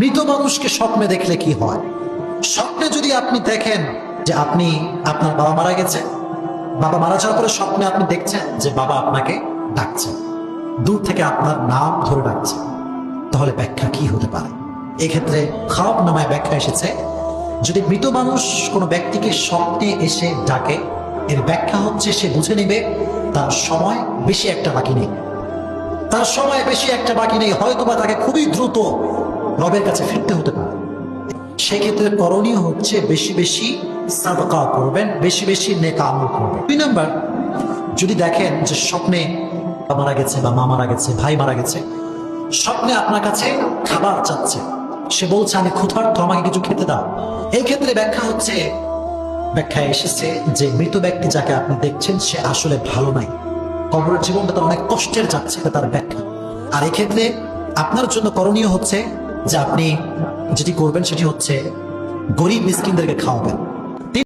মৃত মানুষকে স্বপ্নে দেখলে কি হয়? স্বপ্নে যদি আপনি দেখেন যে আপনি আপনার বাবা মারা গেছে, বাবা মারা যাওয়ার পরে স্বপ্নে আপনি দেখছেন যে বাবা আপনাকে ডাকছে। দূর থেকে আপনার নাম ধরে ডাকছে। তাহলে ব্যাখ্যা কি হতে পারে? এক্ষেত্রে খারাপ নামায় ব্যাখ্যা এসেছে, যদি মৃত মানুষ কোনো ব্যক্তিকে স্বপ্নে এসে ডাকে, এর ব্যাখ্যা হচ্ছে সে বুঝে নেবে, তার সময় বেশি একটা বাকি নেই। তার সময় বেশি একটা বাকি নেই, হয়তোবা তাকে খুবই দ্রুত রবের কাছে ফিরতে হতে পারে। সেক্ষেত্রে করণীয় হচ্ছে বেশি বেশি সাদকা করবেন, বেশি বেশি নেকা আমল করবেন। দুই নাম্বার, যদি দেখেন যে স্বপ্নে মারা গেছে বা মা মারা গেছে, ভাই মারা গেছে, স্বপ্নে আপনার কাছে খাবার চাচ্ছে, সে বলছে, আমি ক্ষুধার্ত, আমাকে কিছু খেতে দাও। এই ক্ষেত্রে ব্যাখ্যা হচ্ছে ব্যাখ্যায় এসেছে যে মৃত ব্যক্তি যাকে আপনি দেখছেন, সে আসলে ভালো নাই। কবরের জীবনটা তার অনেক কষ্টের যাচ্ছে তার ব্যাখ্যা। আর এক্ষেত্রে আপনার জন্য করণীয় হচ্ছে যে আপনি যেটি করবেন সেটি হচ্ছে গরিব মিসকিনদেরকে খাওয়াবেন।